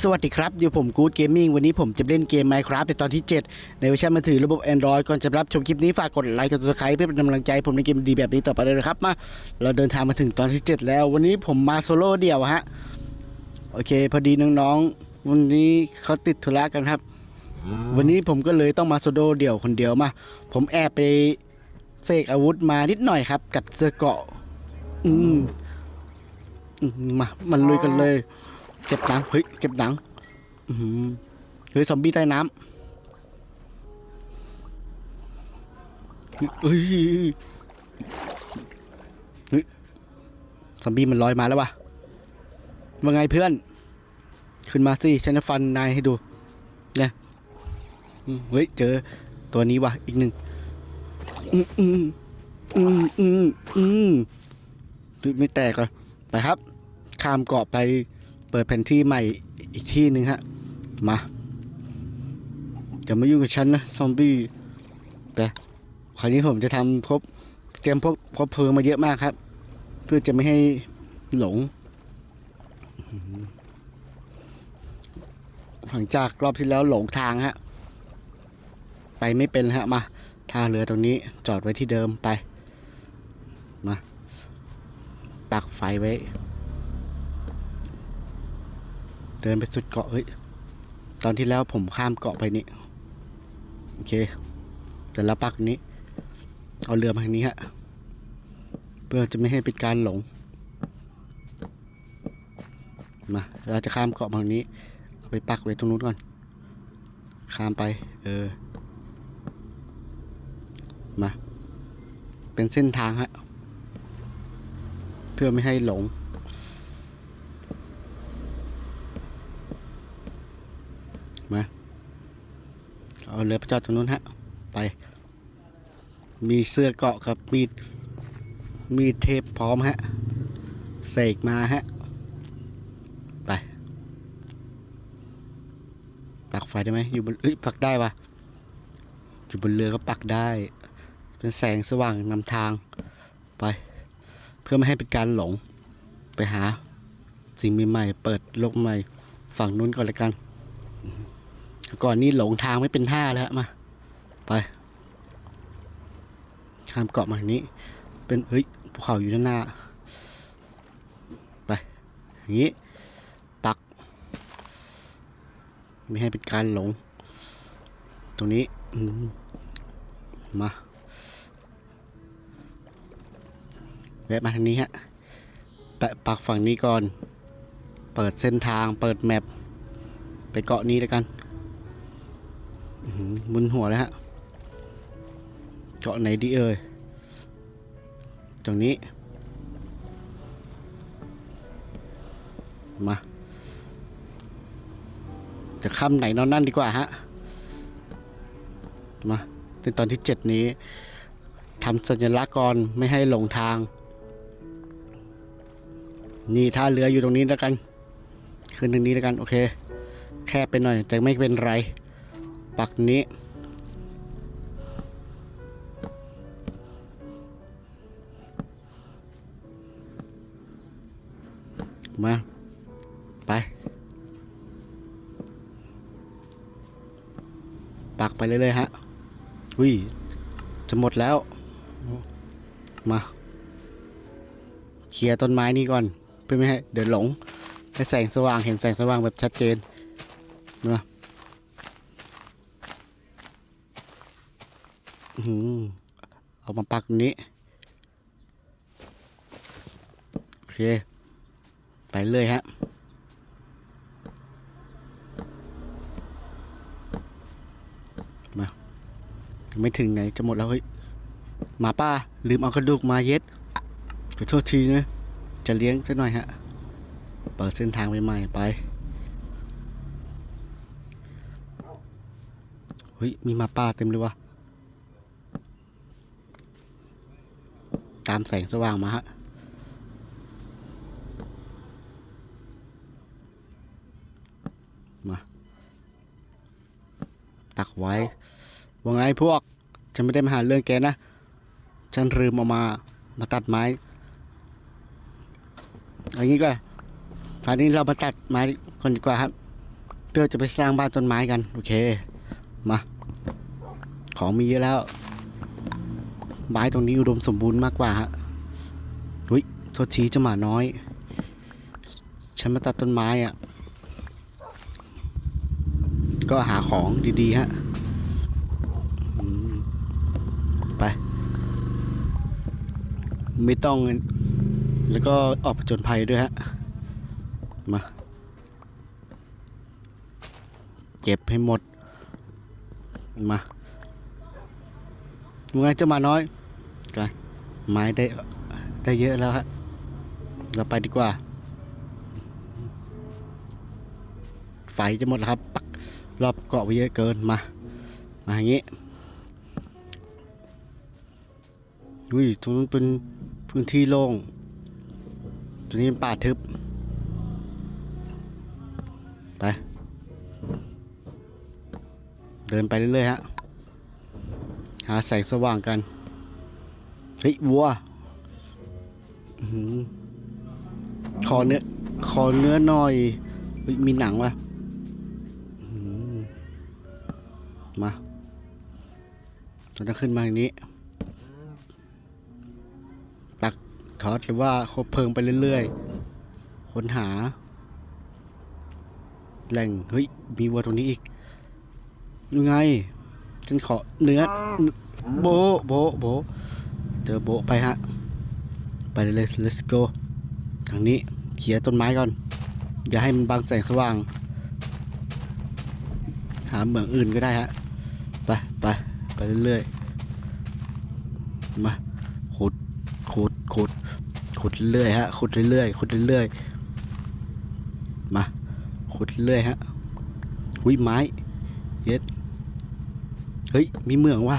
สวัสดีครับอยู่ผมกู๊ดเกมมิ่งวันนี้ผมจะเล่นเกม Minecraft ในตอนที่ 7 ในเวอร์ชันมือถือระบบ Android ก่อนจะรับชมคลิปนี้ฝากกดไลค์กด subscribe เพื่อเป็นกำลังใจให้ผมในเกมดีแบบนี้ต่อไปเลยนะครับมาเราเดินทางมาถึงตอนที่ 7 แล้ววันนี้ผมมาโซโล่เดี่ยวฮะโอเค พอดีน้องๆ วันนี้เขาติดธุระกันครับ วันนี้ผมก็เลยต้องมาโซโล่เดี่ยวคนเดียวมา ผมแอบไปเสกอาวุธมานิดหน่อยครับ กับเสื้อเกราะอืมอืมมามันลุยกันเลย เก็บหนังเฮ้ยเก็บหนังอื้อหือเฮ้ยซอมบี้ใต้น้ำเฮ้ยเฮ้ยซอมบี้มันลอยมาแล้ววะว่าไงเพื่อน ขึ้นมาสิฉันจะฟันนายให้ดูเนี่ยอืมเฮ้ยเจอตัวนี้วะอีกหนึ่งอืมอืมอืมอืมอืมไม่แตกเหรอไปครับ ข้ามเกาะไป เปิดแผนที่ใหม่อีกที่หนึ่งฮะ มาจะมายุ่งกับฉันนะซอมบี้แต่คราวนี้ผมจะทำพบเตรียมพวกพบเพลิงมาเยอะมากครับ เพื่อจะไม่ให้หลงอื้อหือหลังจากรอบที่แล้วหลงทางฮะ ไปไม่เป็นฮะมาท่าเรือตรงนี้จอดไว้ที่เดิมไป มาปักไฟไว้ เดินไปสุดเกาะเฮ้ย ตอนที่แล้วผมข้ามเกาะไปนี่ โอเคเสร็จแล้วปักนี้ เอาเรือมาทางนี้ฮะ เพื่อจะไม่ให้เป็นการหลง มา เราจะข้ามเกาะทางนี้ เอาไปปักไว้ตรงนู้นก่อน ข้ามไป เออ มา เป็นเส้นทางฮะ เพื่อไม่ให้หลง เอาเรือไปจอดตรงนู้นฮะ ไป มีเสื้อเกาะกับ มีดมีเทปพร้อมฮะ เสกมาฮะ ไปปักไฟได้ไหมอยู่บนเอ้ยปักได้ปะอยู่บนเรือก็ปักได้ เป็นแสงสว่างนำทาง ไป เพื่อไม่ให้เป็นการหลง ไปหา สิ่งใหม่ๆเปิดโลกใหม่ ฝั่งนู้นก่อนเลยกัน ก่อนนี้หลงทางไม่เป็นท่าแล้วมา ไปข้ามเกาะมาทางนี้ เป็นเฮ้ยภูเขาอยู่ด้านหน้า ไป อย่างนี้ ปัก ไม่ให้เป็นการหลง ตรงนี้มมาแวะมาทางนี้ฮะแปะปักฝั่งนี้ก่อน เปิดเส้นทาง เปิดแมปไปเกาะนี้แล้วกัน อื้อหือมึนหัวแล้วฮะเกาะไหนดีเอ่ย ตรงนี้ มา จะค่ำไหนนอนนั่นดีกว่าฮะ มาในตอนที่เจ็ดนี้ทำสัญลักษณ์ก่อนไม่ให้หลงทาง นี่ท่าเรืออยู่ตรงนี้แล้วกัน ขึ้นตรงนี้แล้วกัน โอเค แคบไปหน่อยแต่ไม่เป็นไร ปักนี้ มา ไป ปักไปเรื่อยๆฮะอุ้ย จะหมดแล้ว มา เคลียร์ต้นไม้นี่ก่อน เพื่อไม่ให้เดี๋ยวหลงให้แสงสว่างเห็นแสงสว่างแบบชัดเจน มาอื้อหือ เอามาปักนี้ โอเค ไปเลยฮะมาไม่ถึงไหนจะหมดแล้วเฮ้ยมาป้า ลืมเอากระดูกมาเย็ดขอโทษทีนะจะเลี้ยงสักหน่อยฮะ เปิดเส้นทางใหม่ๆไปเฮ้ยมีมาป่าเต็มเลยวะามแสงสว่างมาฮะมา ตักไว้ว่าไงพวก ฉันไม่ได้มาหาเรื่องแกนะ ฉันลืมเอามา มาตัดไม้อย่างนี้ก็ไฟอันนี้เรามาตัดไม้ก่อนดีกว่าครับเพื่อจะไปสร้างบ้านต้นไม้กัน โอเค มา ของมีเยอะแล้ว ไม้ตรงนี้อุดมสมบูรณ์มากกว่าฮะอุ้ยโทษทีเจ้าหมาน้อย ฉันมาตัดต้นไม้อะ่ะ ก็หาของดีๆฮะไป ไม่ต้อง แล้วก็ออกผจญภัยด้วยฮะ มาเจ็บให้หมด มามึงไงเจะมาน้อย ไม้ได้ได้เยอะแล้วฮะเราไปดีกว่า ไฟจะหมดแล้วครับ ปักรอบเกาะไปเยอะเกินมา มาอย่างนี้อุ้ยตรงนู้นเป็นพื้นที่โล่งตรงนี้เป็นป่าทึบ ไป เดินไปเรื่อยๆฮะ หาแสงสว่างกัน เฮ้ยวัวอื้อเนื้อขอเนื้อหน่อย มีหนังวะอื้อหือมาเราจะขึ้นมาอย่างนี้ปักทอดหรือว่าคบเพลิงไปเรื่อยๆค้นหา แหล่ง เฮ้ย มีวัวตรงนี้อีกยังไง ฉันขอเนื้อ โบ โบ โบ เจอโบะไปฮะ ไปเลย let's go ทางนี้เขี่ยต้นไม้ก่อน อย่าให้มันบังแสงสว่าง หาเหมืองอื่นก็ได้ฮะ ไปไปไปเรื่อยๆ มาขุดขุดขุดขุดเรื่อยฮะขุดเรื่อยๆขุดเรื่อยๆ มาขุดเรื่อยฮะอุ้ยไม้ เย็ด เฮ้ย มีเหมืองว่ะ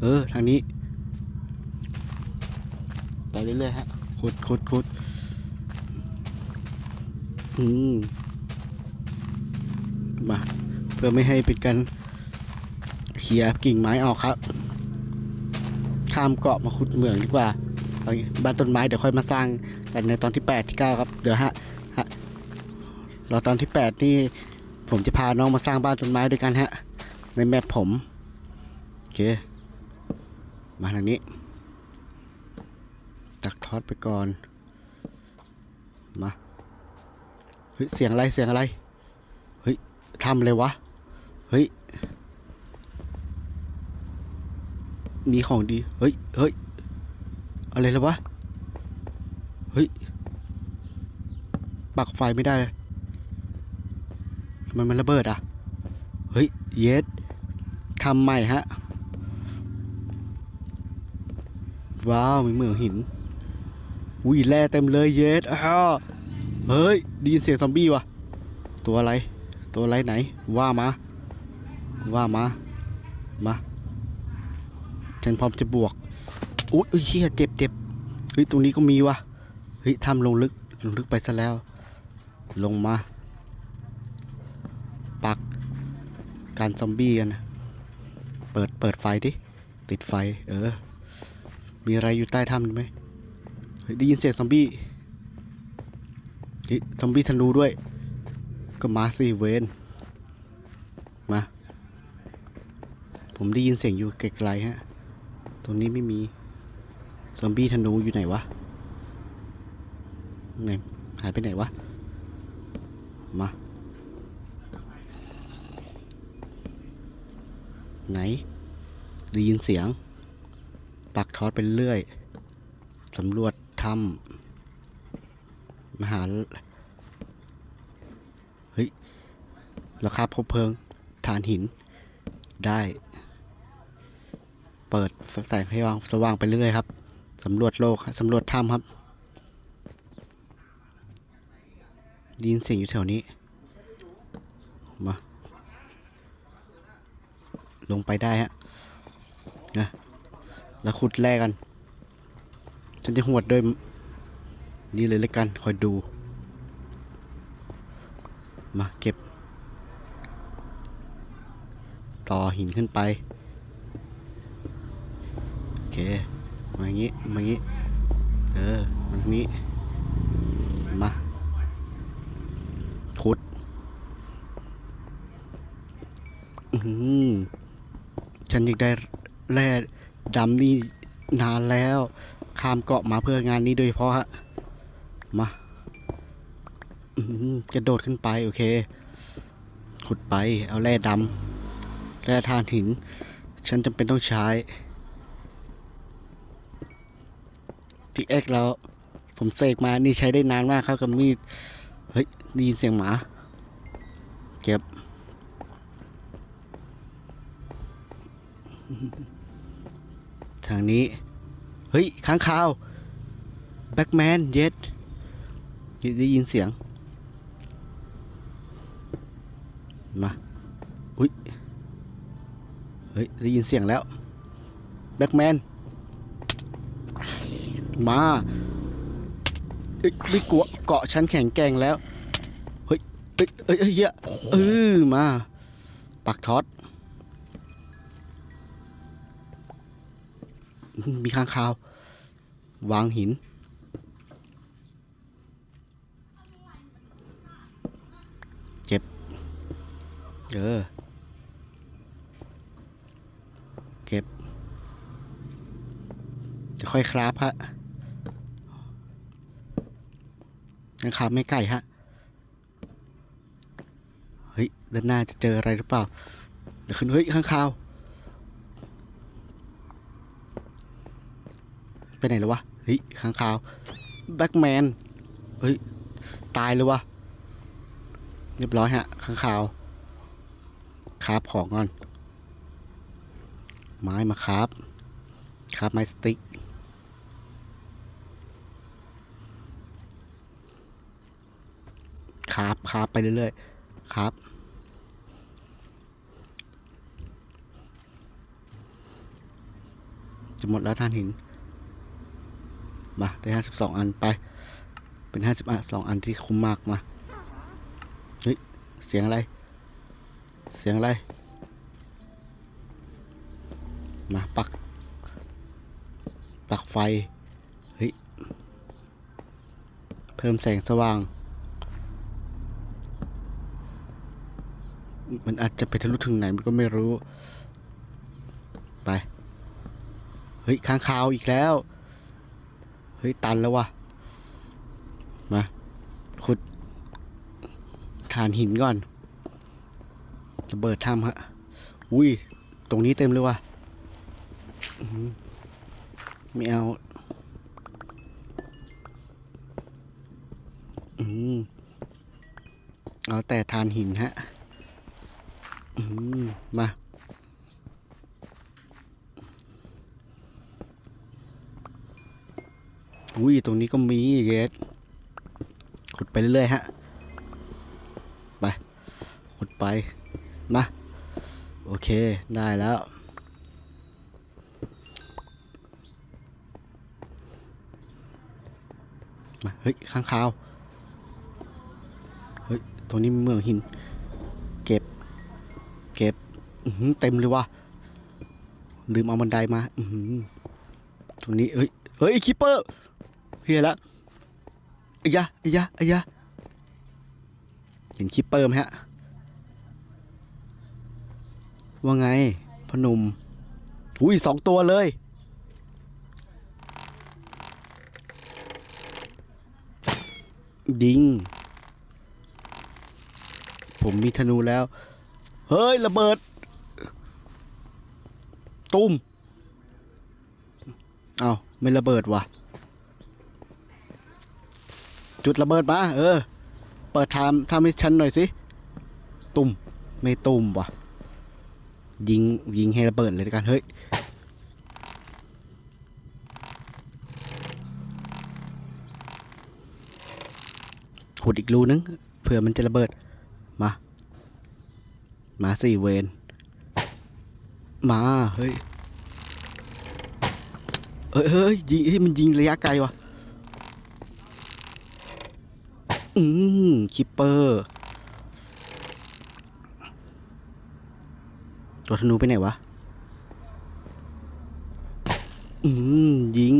เออ ทางนี้ ไปเรื่อยๆฮะขุดขุดขุดอืมมาเพื่อไม่ให้เป็นการเขี่ยกิ่งไม้ออกครับข้ามเกาะมาขุดเหมืองดีกว่าเอางี้บ้านต้นไม้เดี๋ยวค่อยมาสร้างกันในตอนที่แปดที่เก้าครับเดี๋ยวฮะฮะรอตอนที่แปดนี่ผมจะพาน้องมาสร้างบ้านต้นไม้ด้วยกันฮะในแมปผมโอเคมาทางนี้ ตักทอดไปก่อน มาเฮ้ยเสียงอะไรเสียงอะไร เฮ้ยทำเลยวะ เฮ้ย มีของดี เฮ้ยเฮ้ยอะไรแล้ววะ เฮ้ย ปักไฟไม่ได้ทำไมมันระเบิดอะ เฮ้ย เยสทำใหม่ฮะ ว้าว มีเหมืองหิน อุ้ยแร่เต็มเลยเยสอ้าวเฮ้ยได้ยินเสียงซอมบี้วะตัวอะไร ตัวอะไรไหน ว่ามา ว่ามา มาฉันพร้อมจะบวกอุ๊ยเฮียเจ็บเจ็บเฮ้ยตรงนี้ก็มีวะเฮ้ยทำลงลึกลงลึกไปซะแล้ว ลงมา ปัก การซอมบี้กันนะเปิดเปิดไฟดิ ติดไฟ เออ มีอะไรอยู่ใต้ถ้ำไหม ได้ยินเสียงซอมบี้เฮ้ยซอมบี้ธนูด้วย ก็มาสิเวนมา ผมได้ยินเสียงอยู่ไกลๆฮะ ตรงนี้ไม่มีซอมบี้ธนูอยู่ไหนวะไหนหายไปไหนวะ มา ไหนได้ยินเสียง ปักทอดไปเรื่อย สำรวจ ถ้ำมหาเฮ้ยราคาพบเพลิงฐานหินได้ เปิดแสงให้วางสว่างไปเรื่อยครับสำรวจโลกสำรวจถ้ำครับดินเสียงอยู่แถวนี้ มา ลงไปได้ฮะนะแล้วขุดแร่กัน ฉันจะหวดด้วย นี่เลยละกัน คอยดู มาเก็บ ต่อหินขึ้นไป โอเค มาอย่างนี้ มาอย่างนี้ เออ มาทางนี้ มาขุดฉันอยากได้แร่ดำนี่นานแล้ว ข้ามเกาะมาเพื่องานนี้โดยเฉพาะฮะ มาอืกระโดดขึ้นไป โอเค ขุดไป เอาแร่ดำแร่ธาตุหิน ฉันจำเป็นต้องใช้พิกแอคแล้ว ผมเสกมา นี่ใช้ได้นานมากครับกับมีด เฮ้ยได้ยินเสียงหมา เก็บทางนี้ ฮ้ยค้างคาวแบ็กแมนเย็ดได้ยินเสียง มาอุ้ยเฮ้ยได้ยินเสียงแล้วแบ็กแมนมาเอ้ยไม่กลัวเกาะฉันแข็งแกร่งแล้วเฮ้ยเอ้ยเอ้ยเอ้ยเหี้ยเออมาปักท็อตมมีข้างคาว วางหินเก็บ เออ เก็บ จะค่อยคราฟฮะยังคราฟไม่ใกล้ฮะ เฮ้ย ด้านหน้าจะเจออะไรหรือเปล่า เดี๋ยวขึ้นเฮ้ยข้างคาว ไปไหนแล้ววะเฮ้ยข้างคาวแบ็กแมนเฮ้ยตายเลยวะเรียบร้อยฮะข้างคาวคาบของก่อน ไม้มาคาบคาบไม้สติ๊กคาบคาบไปเรื่อยๆครับจะหมดแล้วท่านหิน มาได้ห้าสิบสองอันไป เป็นห้าสิบอะสองอันที่คุ้มมากมาเฮ้ยเสียงอะไร เสียงอะไร มาปัก ปักไฟเฮ้ยเพิ่มแสงสว่าง มันอาจจะไปทะลุถึงไหนมันก็ไม่รู้ ไป เฮ้ยค้างคาวอีกแล้ว เฮ้ย ตันแล้ววะมาขุดฐานหินก่อนระเบิดถ้ำฮะ อุ้ย ตรงนี้เต็มเลยว่ะไม่เอาอืมเอาแต่ทานหินฮะ อืม มา อุ้ยตรงนี้ก็มีเยสขุดไปเรื่อยๆฮะ ไป ขุดไป มา โอเค ได้แล้ว มา เฮ้ย ข้างคาว เฮ้ย ตรงนี้มีเมืองหิน เก็บ เก็บเต็มเลยว่ะ ลืมเอาบันไดมาตรงนี้ เฮ้ย เฮ้ย คิปเปอร์ เฮียละไอ้ยะไอ้ยะไอ้ยะเห็นคิปเปอร์มฮะ ว่าไงพนุมอุ้ยสองตัวเลยยิง ผมมีธนูแล้ว เฮ้ย ระเบิด ตุ้ม เอาไม่ระเบิดว่ะ จุดระเบิดมาเออ เปิดทำทำให้ฉันหน่อยสิ ตุ่ม ไม่ตุ่มว่ะ ยิง ยิงให้ระเบิดเลยกัน เฮ้ย ขุดอีกรูนึง เผื่อมันจะระเบิด มา มาสี่เวนมา เฮ้ยเฮ้ยเฮ้ยยิงเฮ้ยมันยิงระยะไกลว่ะ อืมคิปเปอร์ตัวธนูไปไหนวะ อืมยิง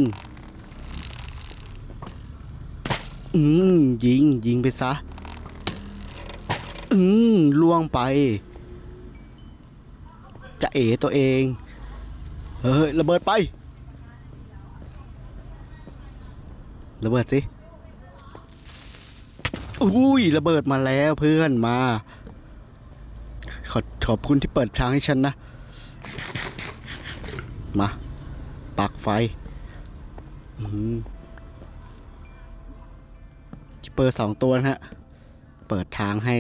อืมยิง ยิงไปซะ อืมล่วงไป จะเอ๋ตัวเอง เฮ้ย ระเบิดไประเบิดสิ อุ้ยระเบิดมาแล้วเพื่อนมา ขอขอบคุณที่เปิดทางให้ฉันนะ มาปักไฟอืมคิเปอร์สองตัวนะฮะ เปิดทางให้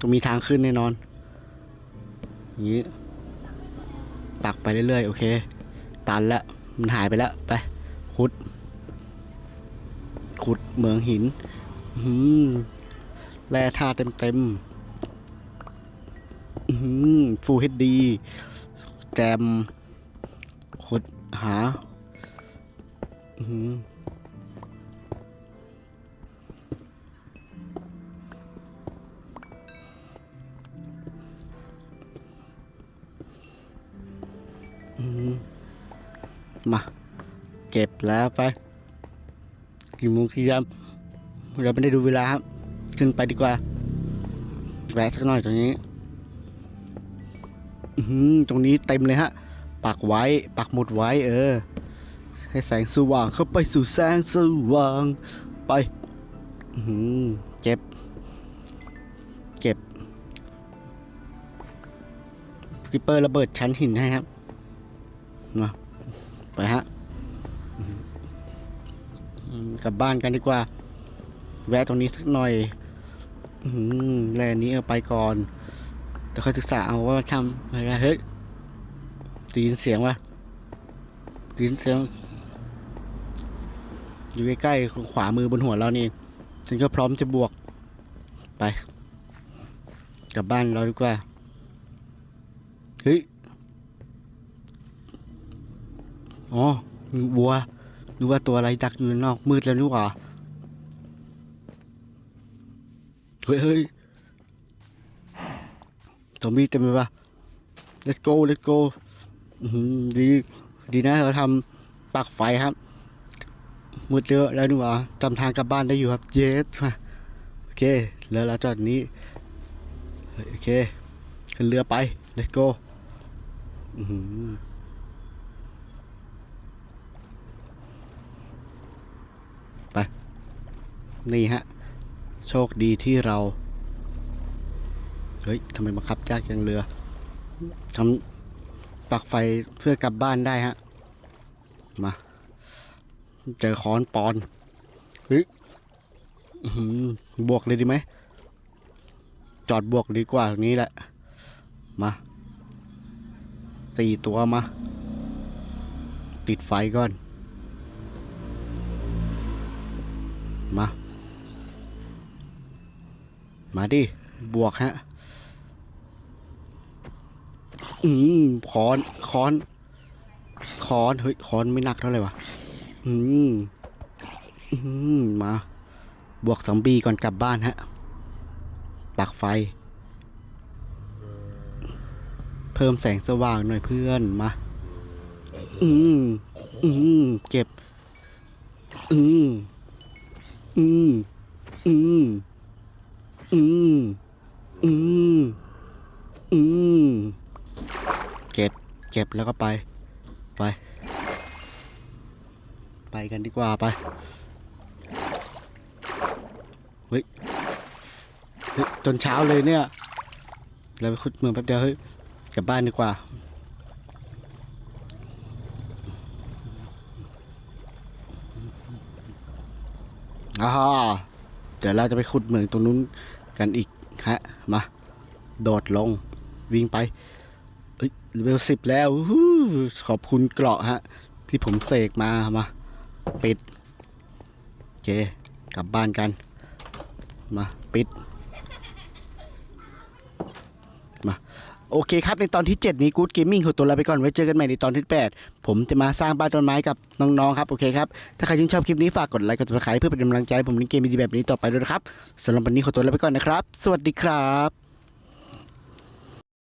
ต้องมีทางขึ้นแน่นอนอย่างนี้ปักไปเรื่อยๆ โอเค ตันแล้วมันหายไปแล้ว ไปขุด ขุดเหมืองหินอืมแร่ธาตุเต็มๆอืมฟูเฮดดีแจมขุดหาอืมอืมมา เก็บแล้วไป กี่โมงกี่ยามเราไม่ได้ดูเวลาครับ ขึ้นไปดีกว่าแวะสักหน่อยตรงนี้ตรงนี้เต็มเลยฮะ ปักไว้ ปักหมุดไว้ เออ ให้แสงสว่างเข้าไปสู่แสงสว่าง ไปเก็บ เก็บกิปเปอร์ระเบิดชั้นหินให้ครับ มา ไปฮะ กลับบ้านกันดีกว่า แวะตรงนี้สักหน่อยอืแลนนี้เอาไปก่อนเดี๋ยวค่อยศึกษาเอาว่าทำอะไรนะเฮ้ยได้ยินเสียงวะได้ยินเสียง อยู่ใกล้ๆขวามือบนหัวเรานี่เองฉันก็พร้อมจะบวก ไป กลับบ้านเราดีกว่า เฮ้ย อ๋อวัว นึกว่าตัวอะไรดักอยู่นอกมืดแล้วนี่หว่าเฮ้ยเฮ้ยซอมบี้เต็มเลยว่ะ let's go let's go ดี ดีนะเราทำปักไฟครับ มืดเยอะแล้วนี่หว่าจำทางกลับบ้านได้อยู่ครับ เยสมาโอเค แล้วเราจอดนี้ โอเค ขึ้นเรือไป let's go อือหือ นี่ฮะ โชคดีที่เรา เฮ้ยทำไมบังคับยากจังเรือทำปักไฟเพื่อกลับบ้านได้ฮะ มา เจอค้อนปอนเฮ้ยอื้อหือบวกเลยดีไหม จอดบวกดีกว่าตรงนี้แหละ มาสี่ตัวมา ติดไฟก่อน มา มาดิ บวกฮะ อืมคอนคอนคอน เฮ้ยคอนไม่หนักเท่าไหร่วะ อืม อืม มา บวกซอมบีก่อนกลับบ้านฮะปักไฟ เพิ่มแสงสว่างหน่อยเพื่อน มา อืม อืม เก็บ อืม อืม อืม อืม อืม อืม เก็บ เก็บแล้วก็ไป ไป ไปกันดีกว่าไป เฮ้ย เฮ้ย จนเช้าเลยเนี่ย เราไปขุดเมืองแป๊บเดียวเฮ้ย กลับบ้านดีกว่าอ่าเดี๋ยวเราจะไปขุดเหมืองตรงนู้น กันอีกฮะ มา โดดลง วิ่งไปเอ้ยเลเวลสิบแล้ว ขอบคุณเกราะฮะ ที่ผมเสกมา มา ปิด โอเค กลับบ้านกัน มา ปิด มา โอเคครับ ในตอนที่ 7 นี้กู๊ดเกมมิ่งขอตัวลาไปก่อน ไว้เจอกันใหม่ในตอนที่ 8 ผมจะมาสร้างบ้านต้นไม้กับน้อง ๆ ครับ โอเคครับ ถ้าใครชื่นชอบคลิปนี้ ฝากกดไลค์ กด subscribe เพื่อเป็นกำลังใจ ผมเล่นเกมดีแบบนี้ต่อไปด้วยนะครับสำหรับวันนี้ขอตัวลาไปก่อนนะครับ สวัสดีครับ